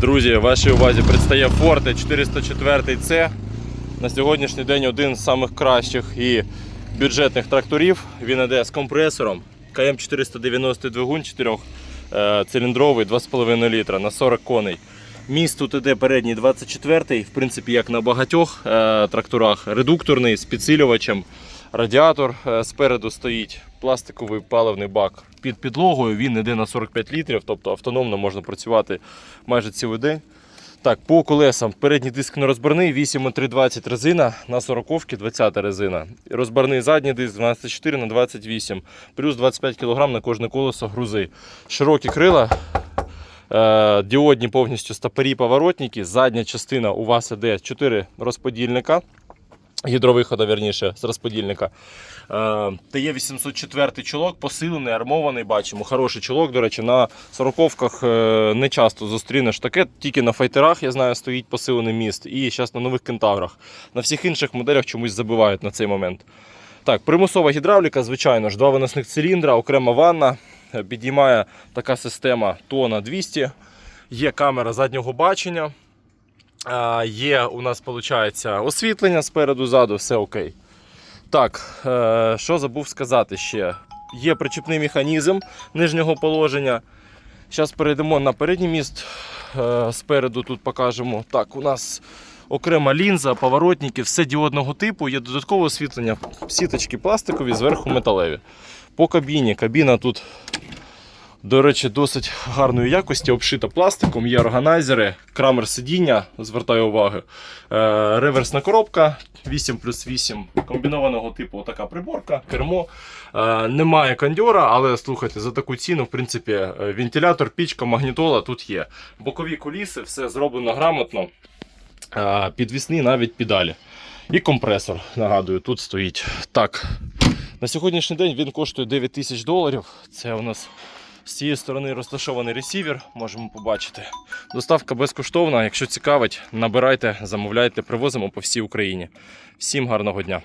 Друзі, вашій увазі предстає Forte 404 c На сьогоднішній день один з самих кращих і бюджетних тракторів. Він іде з компресором. КМ490 двигун 4 циліндровий 2,5 літра на 40 коней. Міст тут іде передній 24-й, в принципі, як на багатьох е, тракторах. Редукторний з підсилювачем. Радіатор е, спереду стоїть, пластиковий паливний бак під підлогою. Він йде на 45 літрів, тобто автономно можна працювати майже цілий день. Так, по колесам передній диск нерозборний, 8,320 резина на 40 20 резина. Розборний задній диск 12,4 на 28, плюс 25 кг на кожне колесо грузи. Широкі крила, е, діодні повністю стопорі поворотники. Задня частина у вас іде 4 розподільника. Гідровихода, верніше, з розподільника. Е, ТЕ-804 чолок, посилений, армований, бачимо. Хороший чолок, до речі, на сороковках е, не часто зустрінеш таке, тільки на файтерах, я знаю, стоїть посилений міст. І зараз на нових кентаврах. На всіх інших моделях чомусь забивають на цей момент. Так, примусова гідравліка, звичайно ж, два виносних циліндра, окрема ванна. Е, Підіймає така система тона 200. Є камера заднього бачення. Є у нас виходить, освітлення спереду, ззаду, все окей. Так, е, що забув сказати ще? Є причепний механізм нижнього положення. Зараз перейдемо на передній міст. Е, Спереду тут покажемо. Так, у нас окрема лінза, поворотники, все діодного типу. Є додаткове освітлення, сіточки пластикові, зверху металеві. По кабіні. Кабіна тут до речі, досить гарної якості, обшита пластиком, є органайзери, крамер сидіння, звертаю увагу. Е, реверсна коробка 8 плюс 8 комбінованого типу така приборка, кермо. Е, немає кондьора, але слухайте, за таку ціну, в принципі, е, вентилятор, пічка, магнітола тут є. Бокові куліси, все зроблено грамотно. Підвісні навіть педалі. І компресор, нагадую, тут стоїть. Так, на сьогоднішній день він коштує 9 тисяч доларів. Це у нас з цієї сторони розташований ресівер, можемо побачити. Доставка безкоштовна. Якщо цікавить, набирайте, замовляйте, привозимо по всій Україні. Всім гарного дня!